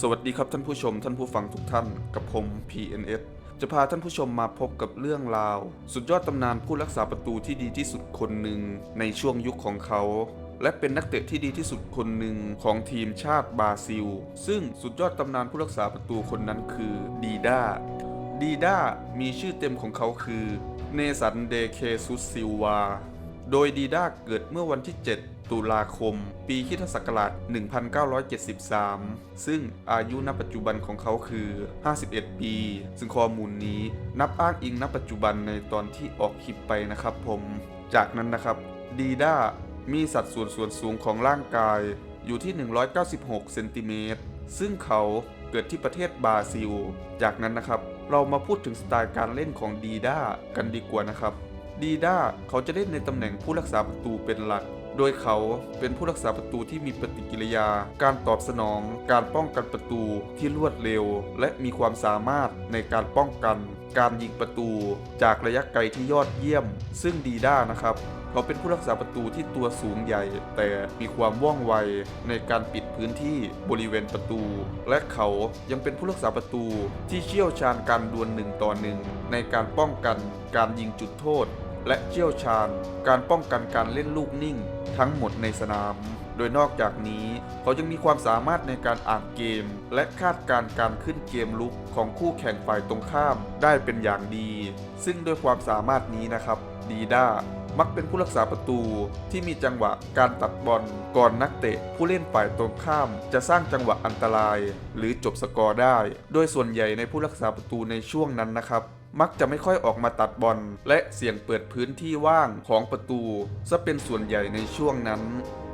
สวัสดีครับท่านผู้ชมท่านผู้ฟังทุกท่านกับผม PNS จะพาท่านผู้ชมมาพบกับเรื่องราว สุดยอดตำนานผู้รักษาประตูที่ดีที่สุดคนหนึ่งในช่วงยุคของเขา และเป็นนักเตะที่ดีที่สุดคนหนึ่งของทีมชาติบราซิล ซึ่งสุดยอดตำนานผู้รักษาประตูคนนั้นคือดีด้าดีด้ามีชื่อเต็มของเขาคือเนสันเดเคซุสซิลวา โดยดีด้าเกิดเมื่อวันที่ 7 ตุลาคม ปีคริสตศักราช 1973 ซึ่งอายุณปัจจุบันของเขาคือ 51 ปี ซึ่งข้อมูลนี้นับอ้างอิงณปัจจุบันในตอนที่ออกคลิปไปนะครับผม จากนั้นนะครับดีด้ามีสัดส่วนส่วนสูงของร่างกายอยู่ที่ 196 เซนติเมตร ซึ่งเขาเกิดที่ประเทศบราซิล จากนั้นนะครับ เรามาพูดถึงสไตล์การเล่นของดีด้ากันดีกว่านะครับ ดีด้าเขาจะเล่นในตำแหน่งผู้รักษาประตูเป็นหลัก โดยเขาเป็นผู้รักษาประตูที่มีปฏิกิริยา การตอบสนอง การป้องกันประตูที่รวดเร็ว และมีความสามารถในการป้องกัน การยิงประตู จากระยะไกลที่ยอดเยี่ยม ซึ่งดีด้านะครับเขาเป็นผู้รักษาประตูที่ตัวสูงใหญ่ แต่มีความว่องไวในการปิดพื้นที่บริเวณประตู และเขายังเป็นผู้รักษาประตูที่เชี่ยวชาญการดวลหนึ่งต่อหนึ่งในการป้องกันการยิงจุดโทษ และเชี่ยวชาญ การป้องกันการเล่นลูกนิ่ง ทั้งหมดในสนาม โดยนอกจากนี้ เขายังมีความสามารถในการอ่านเกม และคาดการณ์การขึ้นเกมลุกของคู่แข่งฝ่ายตรงข้ามได้เป็นอย่างดี ซึ่งด้วยความสามารถนี้นะครับ ดีด้ามักเป็นผู้รักษาประตูที่มีจังหวะการตัดบอลก่อนนักเตะ ผู้เล่นฝ่ายตรงข้าม จะสร้างจังหวะอันตราย หรือจบสกอร์ได้ โดยส่วนใหญ่ในผู้รักษาประตูในช่วงนั้นนะครับ มักจะไม่ค่อยออกมาตัดบอล และเสี่ยงเปิดพื้นที่ว่างของประตูซะเป็นส่วนใหญ่ในช่วงนั้น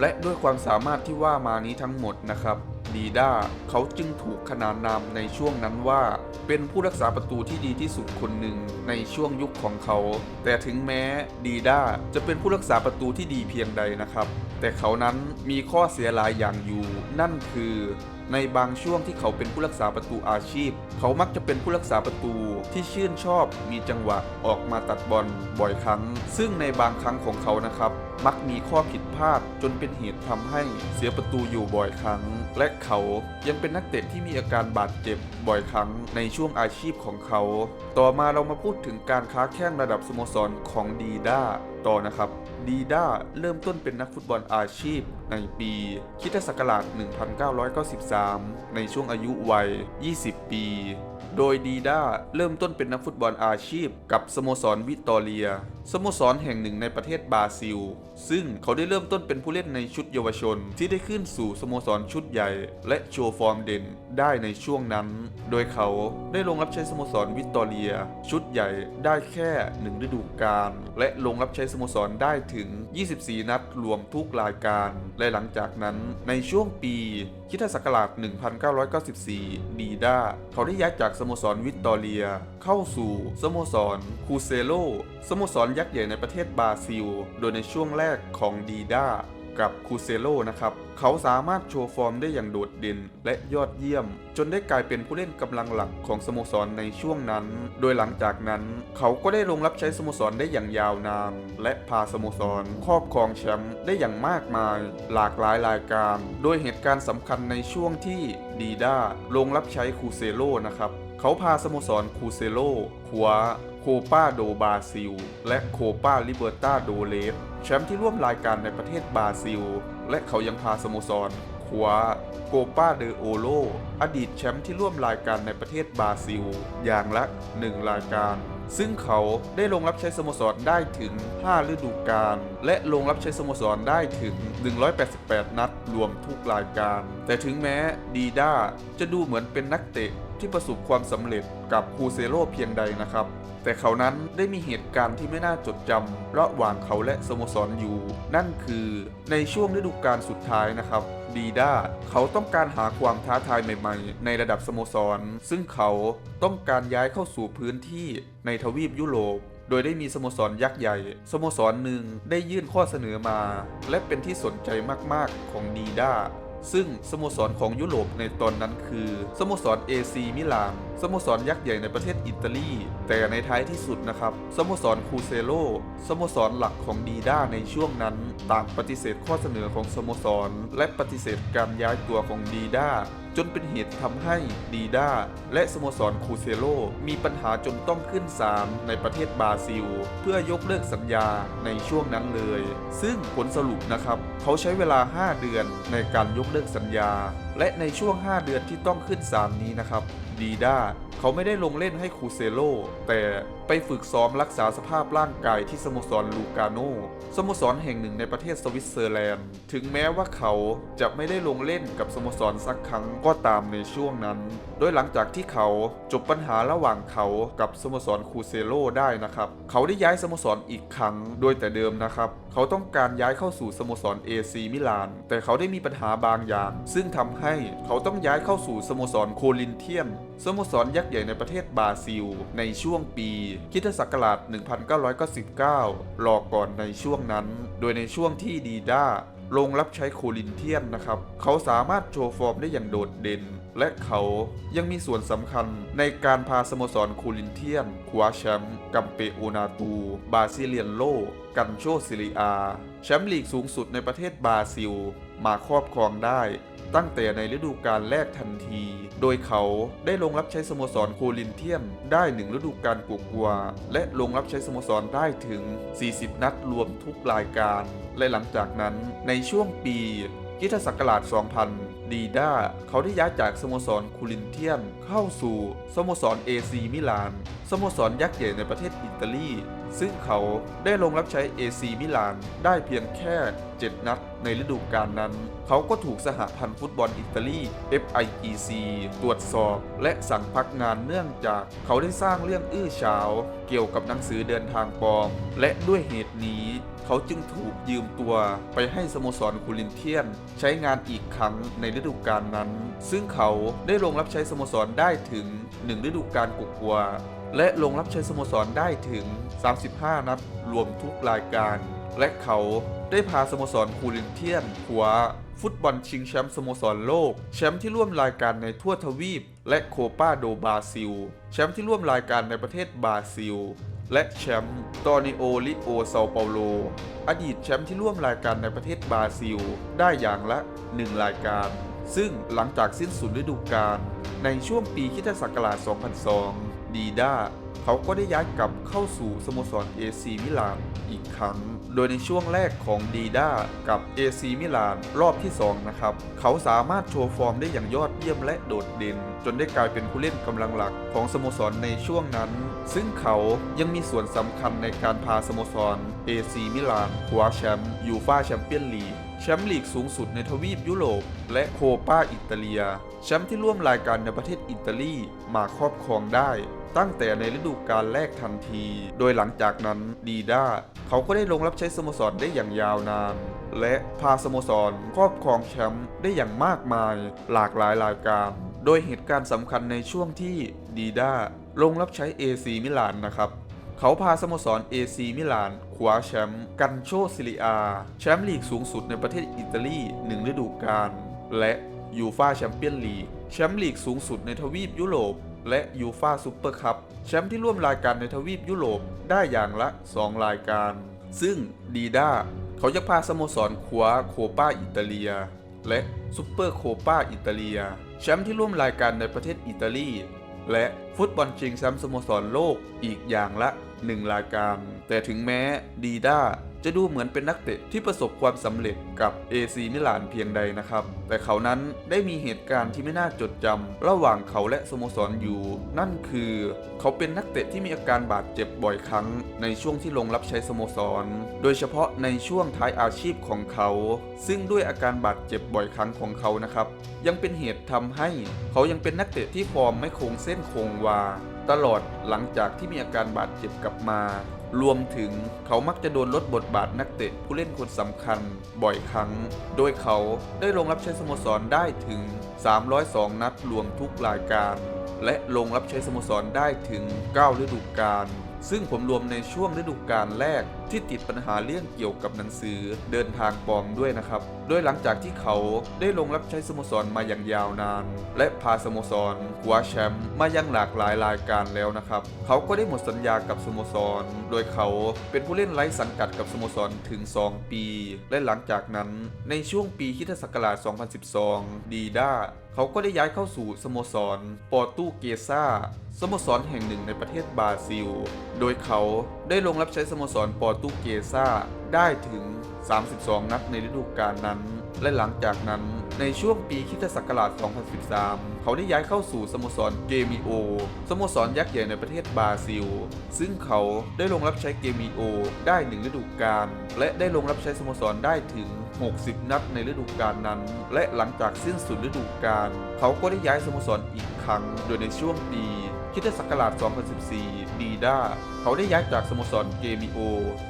และด้วยความสามารถที่ว่ามานี้ทั้งหมดนะครับดีด้าเขาจึงถูกขนานนามในช่วงนั้นว่า เป็นผู้รักษาประตูที่ดีที่สุดคนหนึ่งในช่วงยุคของเขา แต่ถึงแม้ดีด้าจะเป็นผู้รักษาประตูที่ดีเพียงใดนะครับ แต่เขานั้นมีข้อเสียหลายอย่างอยู่ นั่นคือในบางช่วงที่เขาเป็นผู้รักษาประตูอาชีพ เขามักจะเป็นผู้รักษาประตูที่ชื่นชอบมีจังหวะออกมาตัดบอลบ่อยครั้ง ซึ่งในบางครั้งของเขานะครับ มักมีข้อผิดพลาดจนเป็นเหตุทำให้เสียประตูอยู่บ่อยครั้ง และเขายังเป็นนักเตะที่มีอาการบาดเจ็บบ่อยครั้งในช่วงอาชีพของเขา ต่อมาเรามาพูดถึงการค้าแข่งระดับสโมสรของดีด้าต่อนะครับดีด้าเริ่มต้นเป็นนักฟุตบอลอาชีพในปีคริสตศักราช 1993 ในช่วงอายุวัย 20 ปี โดยดีด้าเริ่มต้นเป็นนักฟุตบอลอาชีพ กับสโมสรวิตตอเรีย สโมสรแห่งหนึ่งในประเทศบราซิล ซึ่งเขาได้เริ่มต้นเป็นผู้เล่นในชุดเยาวชน ที่ได้ขึ้นสู่สโมสรชุดใหญ่ และโชว์ฟอร์มเด่นได้ในช่วงนั้น โดยเขาได้ลงรับใช้สโมสรวิตตอเรีย ชุดใหญ่ได้แค่หนึ่งฤดูกาลและลงรับใช้สโมสรได้ถึง 24 นัดรวมทุกรายการ และหลังจากนั้นในช่วงปีคริสตศักราช1994 ดีด้าเขาได้ย้ายจากสโมสรวิตตอเรีย เข้าสู่สโมสรคูเซโลสโมสรยักษ์ใหญ่ในประเทศบราซิล โดยในช่วงแรกของดีด้ากับคูเซโลนะครับ เขาสามารถโชว์ฟอร์มได้อย่างโดดเด่นและยอดเยี่ยม จนได้กลายเป็นผู้เล่นกำลังหลักของสโมสรในช่วงนั้น โดยหลังจากนั้น เขาก็ได้ลงรับใช้สโมสรได้อย่างยาวนาน และพาสโมสรครอบครองแชมป์ได้อย่างมากมาย หลากหลายรายการ โดยเหตุการณ์สำคัญในช่วงที่ดีด้าลงรับใช้คูเซโลนะครับ เขาพาสโมสรคูเซโลคว้าโคปาโดบราซิล และโคปาลิเบอร์ตาโดเลสแชมป์ที่ร่วมรายการในประเทศบราซิล และเขายังพาสโมสรคว้าโกปาเดโอโลอดีตแชมป์ที่ร่วมรายการในประเทศบราซิล อย่างละ 1 รายการ ซึ่งเขาได้ลงรับใช้สโมสรได้ถึง 5 ฤดูกาลและลงรับใช้สโมสรได้ถึง 188 นัดรวมทุกรายการ แต่ถึงแม้ดีด้าจะดูเหมือนเป็นนักเตะที่ประสบความสำเร็จกับคูเซโลเพียงใดนะครับแต่เขานั้นได้มีเหตุการณ์ที่ไม่น่าจดจำระหว่างเขาและสโมสรอยู่ นั่นคือในช่วงฤดูกาลสุดท้ายนะครับ ดีด้าเขาต้องการหาความท้าทายใหม่ๆ ในระดับสโมสร ซึ่งเขาต้องการย้ายเข้าสู่พื้นที่ในทวีปยุโรปโดยได้มีสโมสรยักษ์ใหญ่ สโมสรหนึ่งได้ยื่นข้อเสนอมา และเป็นที่สนใจมากๆของดีด้า ซึ่งสโมสรของยุโรปในตอนนั้นคือสโมสรเอซีมิลานสโมสรยักษ์ใหญ่ในประเทศอิตาลี แต่ในท้ายที่สุดนะครับสโมสรคูเซโลสโมสรหลักของดีด้าในช่วงนั้นต่างปฏิเสธข้อเสนอของสโมสร และปฏิเสธการย้ายตัวของดีด้า จนเป็นเหตุทำให้ดีด้าและสโมสรคูเซโลมีปัญหาจนต้องขึ้นศาลในประเทศบราซิล เพื่อยกเลิกสัญญาในช่วงนั้นเลย ซึ่งผลสรุปนะครับ เขาใช้เวลา 5 เดือนในการยกเลิกสัญญา และในช่วง 5 เดือนที่ต้องขึ้นศาลนี้นะครับดีด้า เขาไม่ได้ลงเล่นให้คูเซโลแต่ไปฝึกซ้อมรักษาสภาพร่างกายที่สโมสรลูกาโนสโมสรแห่งหนึ่งในประเทศสวิตเซอร์แลนด์ ถึงแม้ว่าเขาจะไม่ได้ลงเล่นกับสโมสรสักครั้งก็ตามในช่วงนั้น โดยหลังจากที่เขาจบปัญหาระหว่างเขากับสโมสรคูเซโลได้นะครับ เขาได้ย้ายสโมสรอีกครั้งโดยแต่เดิมนะครับ เขาต้องการย้ายเข้าสู่สโมสรเอซีมิลาน แต่เขาได้มีปัญหาบางอย่าง ซึ่งทำให้เขาต้องย้ายเข้าสู่สโมสรโคลินเทียนสโมสรยักษ์ใหญ่ในประเทศบราซิล ในช่วงปีคริสตศักราช 1999 รอก่อนในช่วงนั้น โดยในช่วงที่ดีด้าลงรับใช้โคลินเทียนนะครับ เขาสามารถโชว์ฟอร์มได้อย่างโดดเด่น และเขายังมีส่วนสำคัญในการพาสโมสรโคลินเทียนคว้าแชมป์กัมเปโอนาตู บาซิเลียนโล กันโชซิลิอา แชมป์ลีกสูงสุดในประเทศบราซิล มาครอบครองได้ ตั้งแต่ในฤดูกาลแรกทันที โดยเขาได้ลงรับใช้สโมสรโคลินเทียนได้หนึ่งฤดูกาลกว่าและลงรับใช้สโมสรได้ถึง 40 นัดรวมทุกรายการ และหลังจากนั้นในช่วงปีคริสตศักราช 2000 ดีด้า เขาได้ย้ายจากสโมสรคูลินเทียนเข้าสู่สโมสรเอซีมิลาน สโมสรยักษ์ใหญ่ในประเทศอิตาลี ซึ่งเขาได้ลงรับใช้ AC มิลานได้เพียงแค่ 7 นัดในฤดูกาลนั้น เขาก็ถูกสหพันธ์ฟุตบอลอิตาลี FIGC ตรวจสอบและสั่งพักงานเนื่องจากเขาได้สร้างเรื่องอื้อฉาว เกี่ยวกับหนังสือเดินทางปลอม และด้วยเหตุนี้เขาจึงถูกยืมตัวไปให้สโมสรคูลินเทียน ใช้งานอีกครั้งในฤดูกาลนั้น ซึ่งเขาได้ลงรับใช้สโมสรได้ถึง 1 ฤดูกาลกว่าและลงรับใช้สโมสรได้ถึง 35 นัดรวมทุกรายการ และเขาได้พาสโมสรคูลินเทียนคว้าฟุตบอลชิงแชมป์สโมสรโลก แชมป์ที่ร่วมรายการในทั่วทวีป และโคปาโดบราซิล แชมป์ที่ร่วมรายการในประเทศบราซิล และแชมป์ตอนิโอลิโอเซาเปาโล อดีตแชมป์ที่ร่วมรายการในประเทศบราซิล ได้อย่างละ 1 รายการ ซึ่งหลังจากสิ้นสุดฤดูกาลในช่วงปีคริสตศักราช 2002 ดีด้าเขาก็ได้ย้ายกลับเข้าสู่สโมสรเอซีมิลาน อีกครั้ง โดยในช่วงแรกของดีด้ากับเอซีมิลานรอบที่ 2 นะครับ เขาสามารถโชว์ฟอร์มได้อย่างยอดเยี่ยมและโดดเด่น จนได้กลายเป็นผู้เล่นกำลังหลักของสโมสรในช่วงนั้น ซึ่งเขายังมีส่วนสำคัญในการพาสโมสรเอซีมิลานคว้าแชมป์ยูฟ่าแชมเปี้ยนลีกแชมป์ลีกสูงสุดในทวีปยุโรป และโคปาอิตาเลีย แชมป์ที่ร่วมรายการในประเทศอิตาลีมาครอบครองได้ ตั้งแต่ในฤดูกาลแรกทันที โดยหลังจากนั้นดีด้าเขาก็ได้ลงรับใช้สโมสรได้อย่างยาวนาน และพาสโมสรครอบครองแชมป์ได้อย่างมากมายหลากหลายรายการโดยเหตุการณ์สำคัญในช่วงที่ดีด้าลงรับใช้ AC มิลานนะครับ เขาพาสโมสร AC มิลานคว้าแชมป์กันโชซิลิอา แชมป์ลีกสูงสุดในประเทศอิตาลีหนึ่งฤดูกาลและยูฟาแชมเปี้ยนลีก แชมป์ลีกสูงสุดในทวีปยุโรป และยูฟาซูเปอร์คัพแชมป์ที่ร่วมรายการในทวีปยุโรปได้อย่างละ 2 รายการ ซึ่งดีด้าเขายังพาสโมสรคว้าโคปาอิตาเลีย และซูเปอร์โคปาอิตาเลีย แชมป์ที่ร่วมรายการในประเทศอิตาลี และฟุตบอลชิงแชมป์สโมสรโลกอีกอย่างละ 1 รายการ แต่ถึงแม้ดีด้า จะดูเหมือนเป็นนักเตะที่ประสบความสำเร็จกับ AC มิลานเพียงใดนะครับ แต่เขานั้นได้มีเหตุการณ์ที่ไม่น่าจดจำระหว่างเขาและสโมสรอยู่ นั่นคือ เขาเป็นนักเตะที่มีอาการบาดเจ็บบ่อยครั้ง ในช่วงที่ลงรับใช้สโมสร โดยเฉพาะในช่วงท้ายอาชีพของเขา ซึ่งด้วยอาการบาดเจ็บบ่อยครั้งของเขานะครับ ยังเป็นเหตุทำให้ เขายังเป็นนักเตะที่ฟอร์มไม่คงเส้นคงวา ตลอดหลังจากที่มีอาการบาดเจ็บกลับมา รวมถึงเขามักจะโดนลดบทบาทนักเตะผู้เล่นคนสำคัญบ่อยครั้ง โดยเขาได้ลงรับใช้สโมสรได้ถึง 302 นัดรวมทุกรายการ และลงรับใช้สโมสรได้ถึง 9 ฤดูกาลซึ่งผมรวมในช่วงฤดูกาลแรกที่ติดปัญหาเรื่องเกี่ยวกับหนังสือเดินทางปลอมด้วยนะครับ โดยหลังจากที่เขาได้ลงรับใช้สโมสรมาอย่างยาวนาน และพาสโมสรคว้าแชมป์มายังหลากหลายรายการแล้วนะครับ เขาก็ได้หมดสัญญากับสโมสร โดยเขาเป็นผู้เล่นไร้สังกัดกับสโมสรถึง 2 ปี และหลังจากนั้นในช่วงปีคริสตศักราช 2012 ดีด้าเขาก็ได้ย้ายเข้าสู่สโมสรปอร์ตุเกซ่าสโมสรแห่งหนึ่งในประเทศบราซิล โดยเขาได้ลงรับใช้สโมสรปอร์ตุเกซาได้ถึง 32 นัดในฤดูกาลนั้น และหลังจากนั้นในช่วงปีคริสตศักราช 2013 เขาได้ย้ายเข้าสู่สโมสรเกมิโอ สโมสรยักษ์ใหญ่ในประเทศบราซิล ซึ่งเขาได้ลงรับใช้เกมิโอได้หนึ่งฤดูกาล และได้ลงรับใช้สโมสรได้ถึง 60 นัดในฤดูกาลนั้น และหลังจากสิ้นสุดฤดูกาล เขาก็ได้ย้ายสโมสรอีกครั้ง โดยในช่วงปี คริสตศักราช 2014 ดีด้า เขาได้ย้ายจากสโมสรเกมิโอ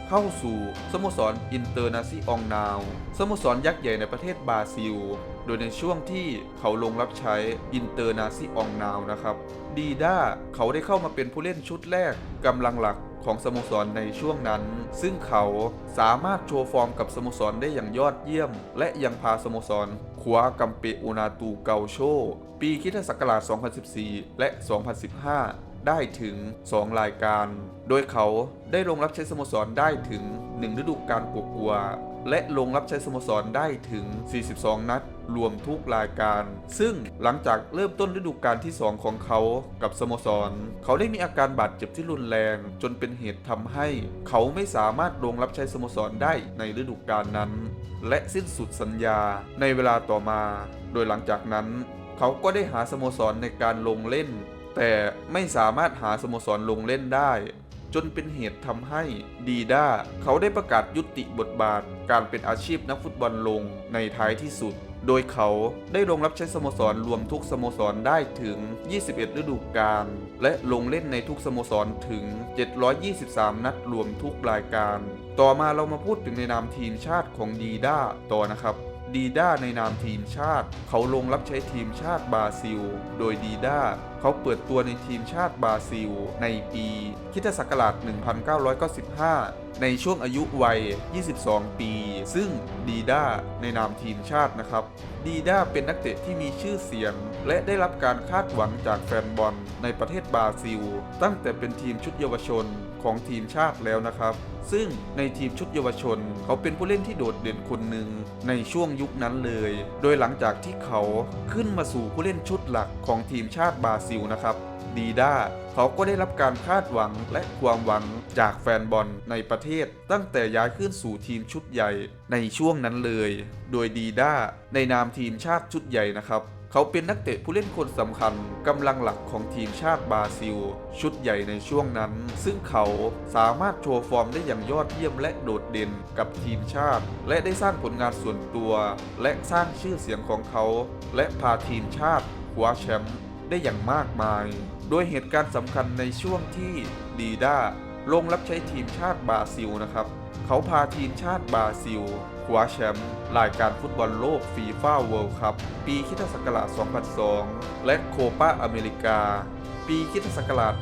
เข้าสู่สโมสรอินเตอร์นาซิองนาว สโมสรยักษ์ใหญ่ในประเทศบราซิล โดยในช่วงที่เขาลงรับใช้อินเตอร์นาซิองนาวนะครับ ดีด้า เขาได้เข้ามาเป็นผู้เล่นชุดแรกกำลังหลัก ของสโมสรในช่วงนั้น ซึ่งเขาสามารถโชว์ฟอร์มกับสโมสรได้อย่างยอดเยี่ยม และยังพาสโมสรคว้ากัมเปโอนาตูเกาโช ปีคริสตศักราช 2014 และ 2015ได้ถึง 2 รายการ โดยเขาได้ลงรับใช้สโมสรได้ถึง 1 ฤดูกาลกว่า และลงรับใช้สโมสรได้ถึง 42 นัด รวมทุกรายการ ซึ่งหลังจากเริ่มต้นฤดูกาลที่ 2 ของเขากับสโมสร เขาได้มีอาการบาดเจ็บที่รุนแรง จนเป็นเหตุทำให้ เขาไม่สามารถลงรับใช้สโมสรได้ในฤดูกาลนั้น และสิ้นสุดสัญญาในเวลาต่อมา โดยหลังจากนั้น เขาก็ได้หาสโมสรในการลงเล่น แต่ไม่สามารถหาสโมสรลงเล่นได้ จนเป็นเหตุทำให้ดีด้าเขาได้ประกาศยุติบทบาท การเป็นอาชีพนักฟุตบอลลงในท้ายที่สุด โดยเขาได้ลงรับใช้สโมสรรวมทุกสโมสรได้ถึง 21 ฤดูกาลและลงเล่นในทุกสโมสรถึง 723 นัดรวมทุกรายการ ต่อมาเรามาพูดถึงในนามทีมชาติของดีด้าต่อนะครับดีด้าในนามทีมชาติ เขาลงรับใช้ทีมชาติบราซิล โดยดีด้า เขาเปิดตัวในทีมชาติบราซิล ในปีคริสตศักราช 1995 ในช่วงอายุวัย 22 ปี ซึ่งดีด้าในนามทีมชาตินะครับ ดีด้าเป็นนักเตะที่มีชื่อเสียง และได้รับการคาดหวังจากแฟนบอลในประเทศบราซิล ตั้งแต่เป็นทีมชุดเยาวชน ของทีมชาติแล้วนะครับ ซึ่งในทีมชุดเยาวชน เขาเป็นผู้เล่นที่โดดเด่นคนหนึ่งในช่วงยุคนั้นเลย โดยหลังจากที่เขาขึ้นมาสู่ผู้เล่นชุดหลักของทีมชาติบราซิลนะครับดีด้าเขาก็ได้รับการคาดหวังและความหวังจากแฟนบอลในประเทศ ตั้งแต่ย้ายขึ้นสู่ทีมชุดใหญ่ในช่วงนั้นเลย โดยดีด้าในนามทีมชาติชุดใหญ่นะครับ เขาเป็นนักเตะผู้เล่นคนสำคัญกำลังหลักของทีมชาติบราซิล ชุดใหญ่ในช่วงนั้น ซึ่งเขาสามารถโชว์ฟอร์มได้อย่างยอดเยี่ยมและโดดเด่นกับทีมชาติ และได้สร้างผลงานส่วนตัว และสร้างชื่อเสียงของเขา และพาทีมชาติคว้าแชมป์ได้อย่างมากมาย โดยเหตุการณ์สำคัญในช่วงที่ดีด้าลงรับใช้ทีมชาติบราซิลนะครับ เขาพาทีมชาติบราซิล คว้าแชมป์รายการฟุตบอลโลกฟีฟ่าเวิลด์คัพปีคริสตศักราช 2002 และโคปาอเมริกา ปีคริสตศักราช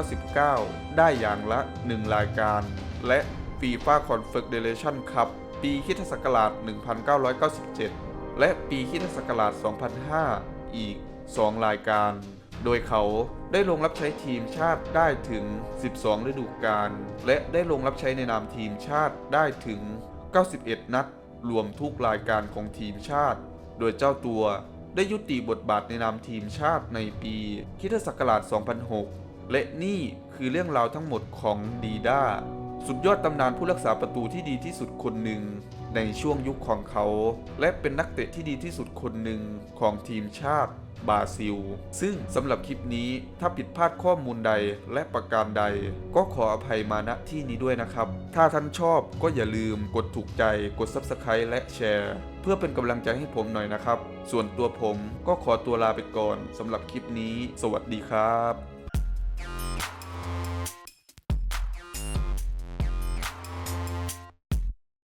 1999 ได้อย่างละ 1 รายการ และฟีฟ่าคอนเฟเดเรชั่นคัพปีคริสตศักราช 1997 และปีคริสตศักราช 2005 อีก 2 รายการ โดยเขาได้ลงรับใช้ทีมชาติได้ถึง 12 ฤดูกาล และได้ลงรับใช้ในนามทีมชาติได้ถึง 91 นัด รวมทุกรายการของทีมชาติ โดยเจ้าตัวได้ยุติบทบาทในนามทีมชาติในปีคริสตศักราช 2006 และนี่คือเรื่องราวทั้งหมดของดีด้าสุดยอดตำนานผู้รักษาประตูที่ดีที่สุดคนหนึ่ง ในช่วงยุคของเขา และเป็นนักเตะที่ดีที่สุดคนหนึ่งของทีมชาติบราซิล ซึ่งสำหรับคลิปนี้ถ้าผิดพลาดข้อมูลใดและประการใด ก็ขออภัยมาณที่นี้ด้วยนะครับ ถ้าท่านชอบก็อย่าลืมกดถูกใจกด Subscribe และแชร์ เพื่อเป็นกำลังใจให้ผมหน่อยนะครับ ส่วนตัวผมก็ขอตัวลาไปก่อนสำหรับคลิปนี้ สวัสดีครับ